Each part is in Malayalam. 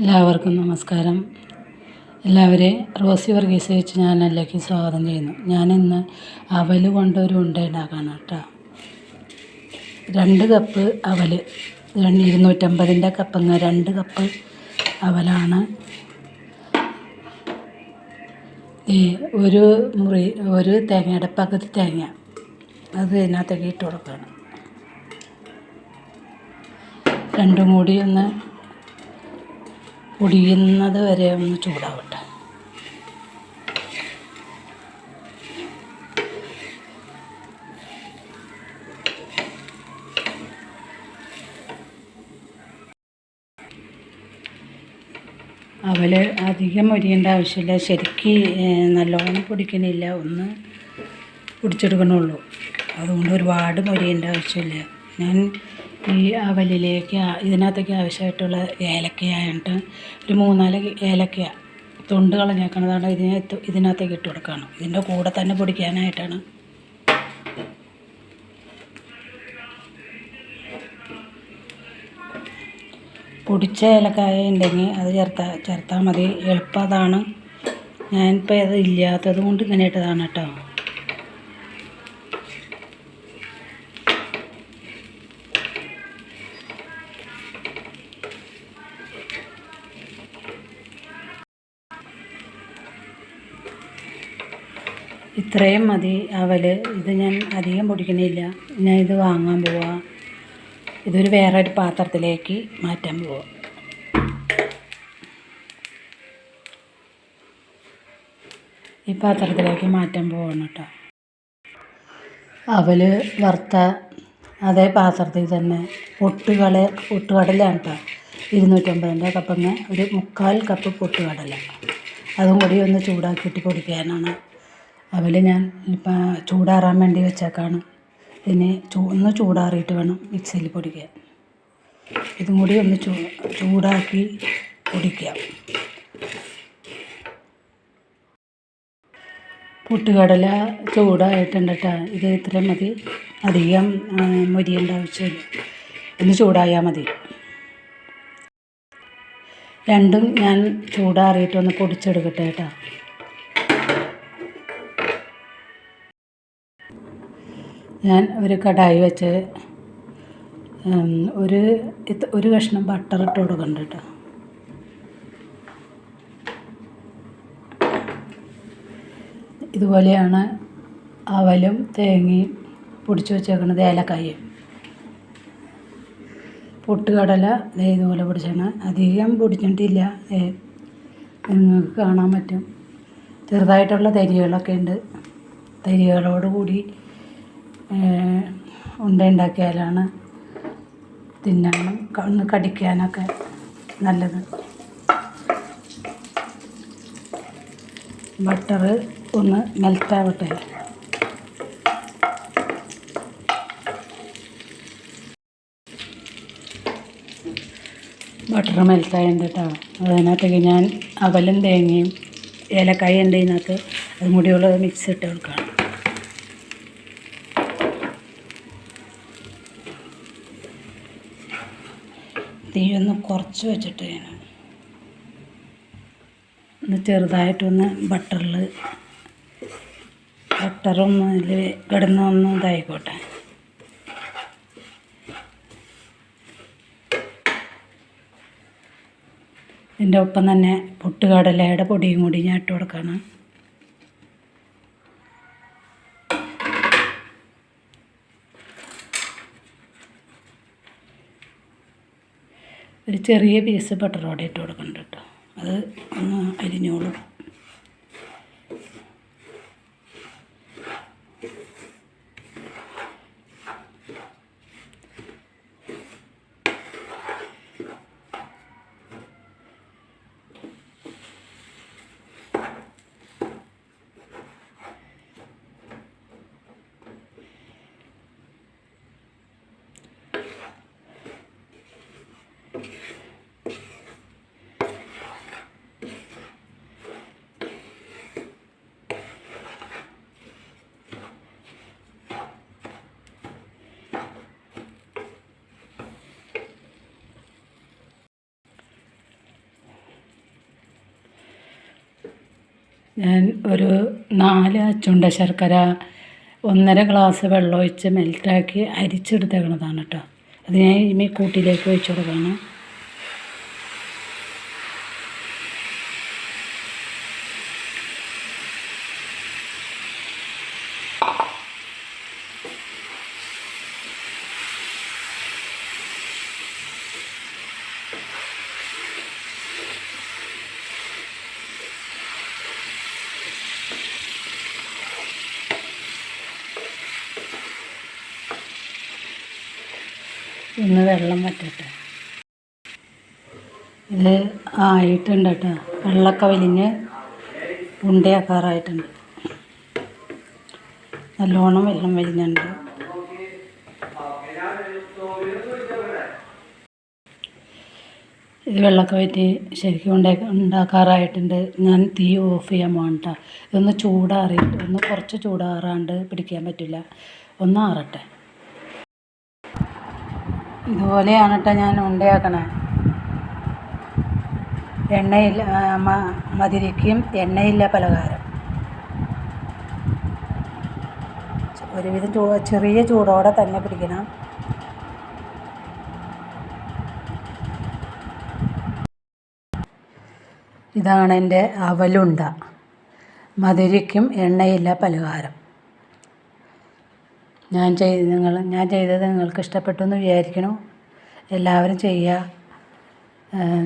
എല്ലാവർക്കും നമസ്കാരം. എല്ലാവരെയും റോസി വർഗീസ് വെച്ച് ഞാൻ ചാനലിലേക്ക് സ്വാഗതം ചെയ്യുന്നു. ഞാനിന്ന് അവൽ കൊണ്ടൊരു ഉണ്ട ഉണ്ടാക്കാണ് കേട്ടോ. രണ്ട് കപ്പ് അവൽ രണ്ട് ഇരുന്നൂറ്റമ്പതിന്റെ കപ്പങ്ങ രണ്ട് കപ്പ് അവലാണ്. ഈ ഒരു മുറി ഒരു തേങ്ങയുടെ പകുതി തേങ്ങ. അത് ഇതിനകത്തേക്ക് ഇട്ട് കൊടുക്കണം രണ്ടും കൂടി ഒന്ന് പൊടിയുന്നത് വരെ ഒന്ന് ചൂടാവട്ടെ. അവൽ അധികം മൊരിയേണ്ട ആവശ്യമില്ല. ശരിക്ക് നല്ലോണം പൊടിക്കണില്ല. ഒന്ന് പൊടിച്ചെടുക്കണുള്ളൂ. അതുകൊണ്ട് ഒരുപാട് മൊരിയേണ്ട ആവശ്യമില്ല. ഞാൻ ഈ അവലിലേക്ക് ഇതിനകത്തേക്ക് ആവശ്യമായിട്ടുള്ള ഏലക്കയായിട്ട് ഒരു മൂന്നാൽ ഏലക്കയ തൊണ്ട് കളഞ്ഞേക്കണതാണ് ഇതിനകത്ത് ഇതിനകത്തേക്ക് ഇട്ട് കൊടുക്കുകയാണ് ഇതിന്റെ കൂടെ തന്നെ പൊടിക്കാനായിട്ടാണ്. പൊടിച്ച ഏലക്കായ ഉണ്ടെങ്കിൽ അത് ചേർത്താൽ ചേർത്താൽ മതി. എളുപ്പം അതാണ്. ഞാനിപ്പോൾ അത് ഇല്ലാത്തത് കൊണ്ട് ഇങ്ങനെ ഇട്ടതാണ് കേട്ടോ. ഇത്രയും മതി. അവൽ ഇത് ഞാൻ അധികം പൊടിക്കണില്ല. ഞാൻ ഇത് വാങ്ങാൻ പോവാ. ഇതൊരു വേറെ ഒരു പാത്രത്തിലേക്ക് മാറ്റാൻ പോവാം. ഈ പാത്രത്തിലേക്ക് മാറ്റാൻ പോവാണ് കേട്ടോ അവൽ വറുത്ത അതേ പാത്രത്തിൽ തന്നെ പൊട്ടുകള പൊട്ടുകടലാണ് കേട്ടോ ഇരുന്നൂറ്റമ്പതിന്റെ കപ്പങ്ങ ഒരു മുക്കാൽ കപ്പ് പൊട്ടുകടല. അതും കൂടി ഒന്ന് ചൂടാക്കിയിട്ട് പൊടിക്കാനാണ്. അവൽ ഞാൻ ചൂടാറാൻ വേണ്ടി വെച്ചേക്കാണ്. ചൂ ഒന്ന് ചൂടാറിയിട്ട് വേണം മിക്സിയിൽ പൊടിക്കാൻ. ഇതും കൂടി ഒന്ന് ചൂ ചൂടാക്കി പൊടിക്കാം പുട്ടുകടല ചൂടായിട്ടുണ്ട് ഇത് ഇത്ര മതി. അധികം മൊരിയേണ്ട ആവശ്യമില്ല. ഒന്ന് ചൂടായാൽ മതി. രണ്ടും ഞാൻ ചൂടാറിയിട്ടൊന്ന് പൊടിച്ചെടുക്കട്ടെ കേട്ടോ ഞാൻ ഒരു കടായി വെച്ച് ഒരു ഒരു കഷ്ണം ബട്ടർ ഇട്ട് കൊടുക്കുന്നുണ്ട് കേട്ടോ ഇതുപോലെയാണ് അവലും തേങ്ങയും പൊടിച്ച് വെച്ചേക്കുന്നത് ഏലക്കായും. പൊട്ടുകടല ഇതുപോലെ പൊടിച്ചാണ് അധികം പൊടിച്ചിട്ടില്ല നിങ്ങൾക്ക് കാണാൻ പറ്റും. ചെറുതായിട്ടുള്ള തരികളൊക്കെ ഉണ്ട്. തരികളോട് കൂടി ഏഹ്, ഉണ്ട ഉണ്ടാക്കിയാലാണ് തിന്നാനും ഒന്ന് കടിക്കാനൊക്കെ നല്ലത്. ബട്ടർ ഒന്ന് മെൽറ്റാവട്ടെ. ബട്ടർ മെൽറ്റായുണ്ട് കേട്ടോ. അതിനകത്തേക്ക് ഞാൻ അവലും തേങ്ങയും ഏലക്കായ ഉണ്ട് ഇതിനകത്ത്. അതും കൂടിയുള്ള മിക്സ് ഇട്ട് കൊടുക്കണം തീ ഒന്ന് കുറച്ച് വെച്ചിട്ട് ഞാൻ ഒന്ന് ചെറുതായിട്ടൊന്ന് ബട്ടറിൽ ബട്ടറും അതിൽ കിടന്ന് ഒന്ന് ഇതായിക്കോട്ടെ. ഇതിന്റെ ഒപ്പം തന്നെ പൊട്ടുകടലയുടെ പൊടിയും കൂടി ഞാൻ ഇട്ട് കൊടുക്കണം. ഒരു ചെറിയ പീസ് ബട്ടർ കൂടി ഇട്ട് കേട്ടോ. അത് ഒന്ന് അരിഞ്ഞോളും. ഞാൻ ഒരു നാല് അച്ചുണ്ട ശർക്കര ഒന്നര ഗ്ലാസ് വെള്ളം ഒഴിച്ച് മെൽറ്റാക്കി അരിച്ചെടുത്തേക്കണതാണ് കേട്ടോ അത് ഞാൻ ഇനി കൂട്ടിലേക്ക് ഒഴിച്ച് കൊടുക്കണം ഒന്ന് വെള്ളം വറ്റട്ടെ. ഇത് ആയിട്ടുണ്ട് കേട്ടോ. വെള്ളമൊക്കെ വലിഞ്ഞ് ഉണ്ടയാക്കാറായിട്ടുണ്ട് നല്ലോണം വെള്ളം വലിഞ്ഞുണ്ട് ഇത് വെള്ളമൊക്കെ വറ്റി ശരിക്കും ഉണ്ടാക്കി ഉണ്ടാക്കാറായിട്ടുണ്ട്. ഞാൻ തീ ഓഫ് ചെയ്യാൻ പോകണ്ട ഇതൊന്ന് ചൂടാറിയിട്ട് ഒന്ന് കുറച്ച് ചൂടാറാണ്ട് പിടിക്കാൻ പറ്റില്ല. ഒന്ന് ആറട്ടെ. ഇതുപോലെയാണ് കേട്ടോ ഞാൻ ഉണ്ടയാക്കണേ എണ്ണയിൽ മ- മധുരിക്കും എണ്ണയില്ല പലഹാരം. ഒരുവിധം ചൂ ചെറിയ ചൂടോടെ തന്നെ പിടിക്കണം. ഇതാണ് എന്റെ അവലുണ്ട. മധുരയ്ക്കും എണ്ണയില്ല പലഹാരം. ഞാൻ ചെയ്ത് നിങ്ങൾ ഞാൻ ചെയ്തത് നിങ്ങൾക്ക് ഇഷ്ടപ്പെട്ടു എന്ന് വിചാരിക്കണു. എല്ലാവരും ചെയ്യുക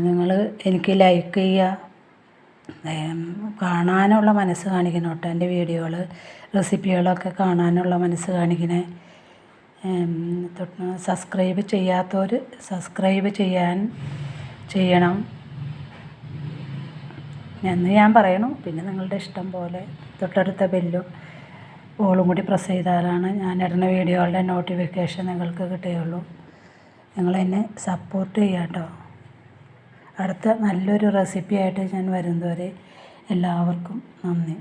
നിങ്ങൾ എനിക്ക് ലൈക്ക് ചെയ്യുക കാണാനുള്ള മനസ്സ് കാണിക്കണം കേട്ടോ എന്റെ വീഡിയോകൾ റെസിപ്പികളൊക്കെ കാണാനുള്ള മനസ്സ് കാണിക്കണേ. സബ്സ്ക്രൈബ് ചെയ്യാത്തവർ സബ്സ്ക്രൈബ് ചെയ്യാൻ ചെയ്യണം. എന്ന് ഞാൻ പറയണു. പിന്നെ നിങ്ങളുടെ ഇഷ്ടം പോലെ തൊട്ടടുത്ത ബെല്ലും ഓളും കൂടി പ്രസ് ചെയ്താലാണ് ഞാൻ ഇടുന്ന വീഡിയോകളുടെ നോട്ടിഫിക്കേഷൻ നിങ്ങൾക്ക് കിട്ടുകയുള്ളൂ. നിങ്ങൾ എന്നെ സപ്പോർട്ട് ചെയ്യുക കേട്ടോ അടുത്ത നല്ലൊരു റെസിപ്പിയായിട്ട് ഞാൻ വരുന്നതുവരെ എല്ലാവർക്കും നന്ദി.